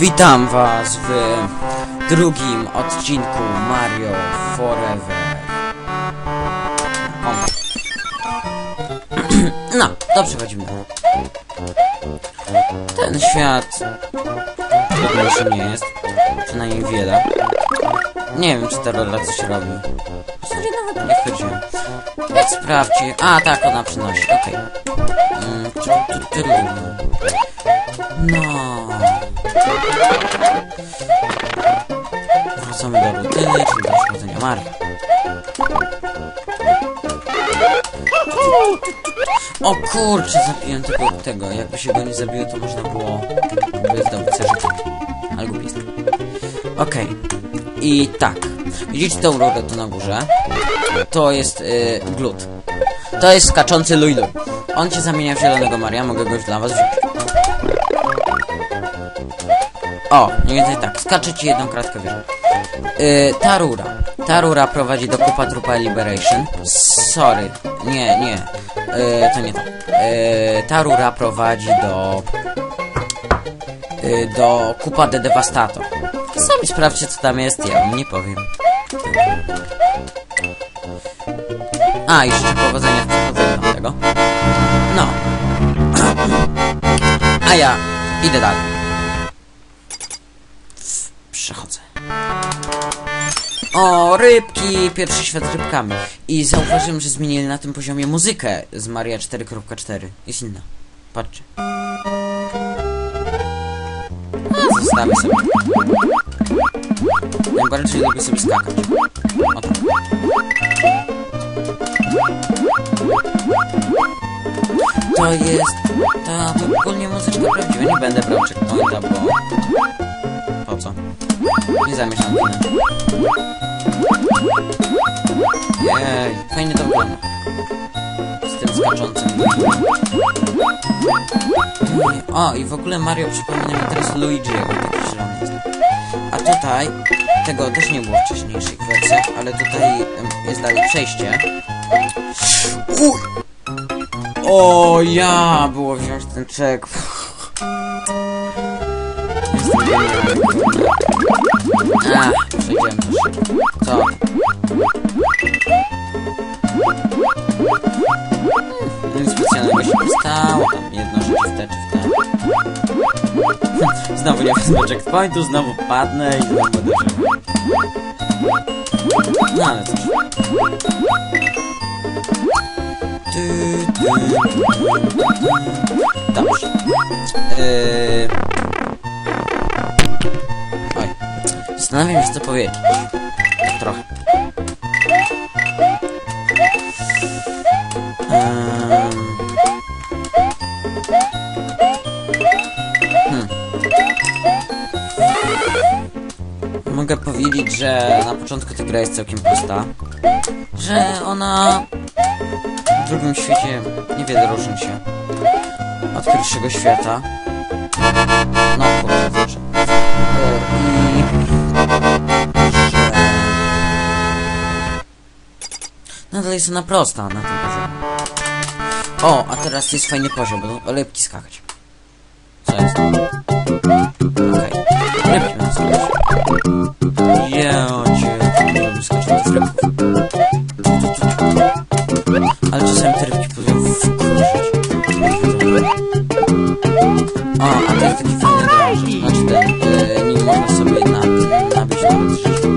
Witam was w drugim odcinku Mario Forever. O. No, to przechodzimy. Ten świat trudniejszy nie jest. Przynajmniej wiele. Nie wiem, czy ta rola coś robi. W zasadzie nawet nie wchodziłem. Jak sprawdźcie... A, tak, ona przynosi, okej. Mm, tu, tu. No... Wracamy do rutyny, czyli do przechodzenia Mario. O kurczę, zabiłem tego, tego. Jakby się go nie zabiło, to można było zdobyć życie. Ale głupi jest. Okej. I tak. Widzicie tą rurę tu na górze? To jest yy, glut. To jest skaczący Lulu. On się zamienia w zielonego Maria. Mogę go już dla was wziąć. O, mniej więcej tak. Skacze ci jedną kratkę wyżej. Yy, ta rura. Ta rura prowadzi do Kupa Trupa Liberation. Sorry. Nie, nie. Yy, to nie to. Yy, ta rura prowadzi do... Yy, do Kupa de Devastator. Sami sprawdźcie co tam jest, ja wam nie powiem. A, i życzę powodzenia w przechodzeniu tamtego. No. A ja idę dalej. O, rybki! Pierwszy świat rybkami. I zauważyłem, że zmienili na tym poziomie muzykę z Maria 4.4. Jest inna. Patrzcie. Zostawię sobie. Najbardziej lubię sobie skakać. O tak. To jest... Ta, to ogólnie muzyczka prawdziwa. Nie będę brał checkpointa, bo... Po co? Nie zamieszam winę. Jej, fajnie to wygląda. Z tym skaczącym. Ej, O, i w ogóle Mario przypomina mi teraz Luigi'ego, taki zielony jest. A tutaj, tego też nie było w wcześniejszych wersjach, ale tutaj jest dalej przejście. Uj! O, ja było wziąć ten czek. Jestem genialny. A, przejdziemy. Co? Się. Znowu nie wezmę checkpointu, znowu padnę i znowu będę. No ale cóż. Dobrze. Yy... Oj. Zastanawiam się co powiedzieć. Tak trochę. Mogę powiedzieć, że na początku ta gra jest całkiem prosta. Że ona w drugim świecie niewiele różni się od pierwszego świata. No, kurczę, znaczy. I... Nadal jest ona prosta na tym poziomie. O, a teraz jest fajny poziom, będą rybki skakać. Okej. Skakać. Jeocie, lubię skaczących rybków. Ale czasami te rybki potrafią wkurzyć. O, a to jest taki fajny drążek. Znaczy ten, e, nim można sobie na, nabić nawet rzeczy.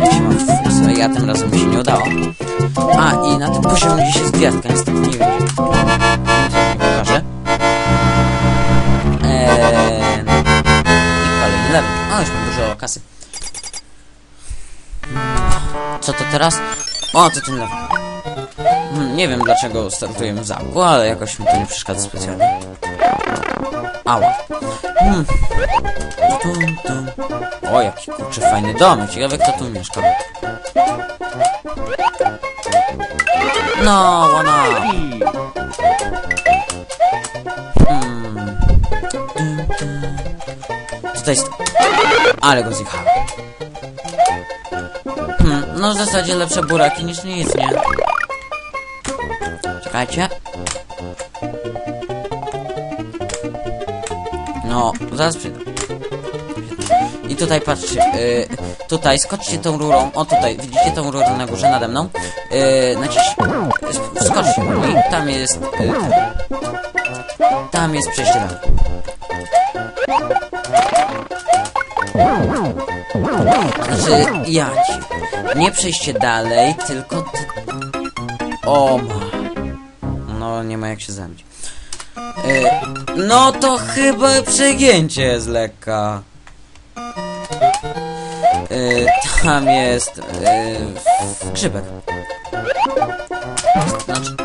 Jak się ma w. Ja tym razem mi się nie udało. A, i na tym poziomie gdzieś jest gwiazdka, niestety. Nie O, już mam dużo kasy. Co to teraz? O, to ten level. Hmm, nie wiem dlaczego startujemy w zamku, ale jakoś mi to nie przeszkadza specjalnie. Ała. Hmm. O, jaki kurczę fajny dom. Ciekawe kto tu mieszka. No, wana. Jest? Ale go zjechałem. Hmm, no w zasadzie lepsze buraki niż nic, nie? Czekajcie. No, zaraz przyjdę. I tutaj patrzcie, y, tutaj skoczcie tą rurą, o tutaj, widzicie tą rurę na górze nade mną? Y, naciś... sk- Skoczcie i tam jest... Y, ten. tam jest przejście tam. Znaczy, ja ci. Nie przejście dalej, tylko... Ty... O ma... No, nie ma jak się zabić. Y, no to chyba przegięcie jest lekka. Y, tam jest... Grzybek. Znaczy...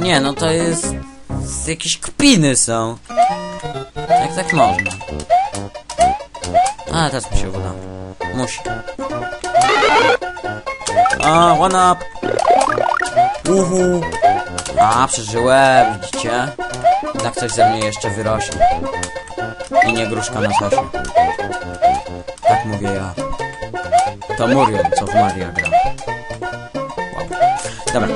Nie, no to jest... Jakieś kpiny są. Jak tak można? A, teraz mi się uda. Musi. A, one up! Uhu! A, przeżyłem, widzicie? Tak coś ze mnie jeszcze wyrośnie. I nie gruszka na sosie. Tak mówię ja. To Muriel, co w Maria gra. Wow. Dobra.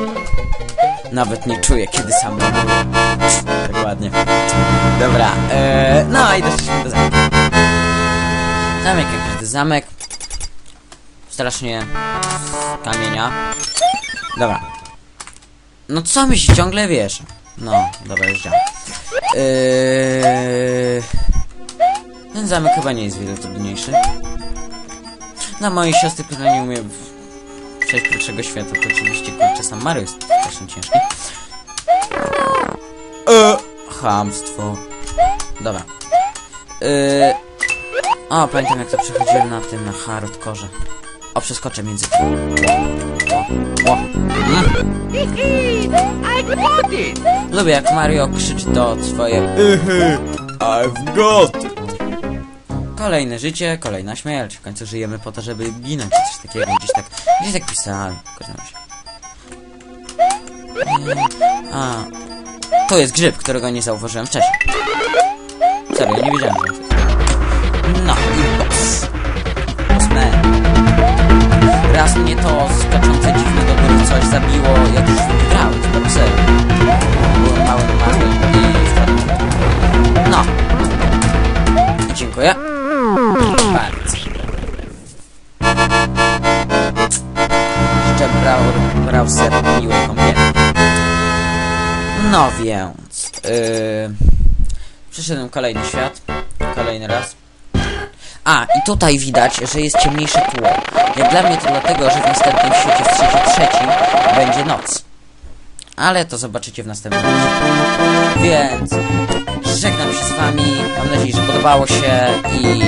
Nawet nie czuję, kiedy sam robię. Dokładnie. Dobra, e, no i doszliśmy do. Zamek jak każdy zamek. Strasznie z kamienia. Dobra. No co mi się ciągle wiesz? No, dobra, już działa. Yy... Ten zamek chyba nie jest wiele trudniejszy. Dla mojej siostry, która nie umie przejść pierwszego świata, to oczywiście kurczę sam Mario jest strasznie ciężki. E, chamstwo. Dobra. Yy... O, pamiętam jak to przechodziłem na tym, na hardkorze. O, przeskoczę między. O, o. Lubię jak Mario krzyczy to swoje I've got it. Kolejne życie, kolejna śmierć. W końcu żyjemy po to, żeby ginąć, coś takiego. Gdzieś tak, gdzieś tak pisałem. Się. A, to jest grzyb, którego nie zauważyłem wcześniej. Serio, nie wiedziałem, że to jest. No i boss. Bossman. Raz mnie to skaczące dziwne do góry coś zabiło, jak już wygrałem, to serio. Byłem małym marłem i wpadłem. No. Dziękuję. Bardzo. Jeszcze brał, browser miły kąpiel. No więc... Yy, przyszedłem kolejny świat. Kolejny raz. A, i tutaj widać, że jest ciemniejsze tło. Jak dla mnie to dlatego, że w następnym świecie, w świecie trzecim, będzie noc. Ale to zobaczycie w następnym odcinku. Więc żegnam się z wami. Mam nadzieję, że podobało się i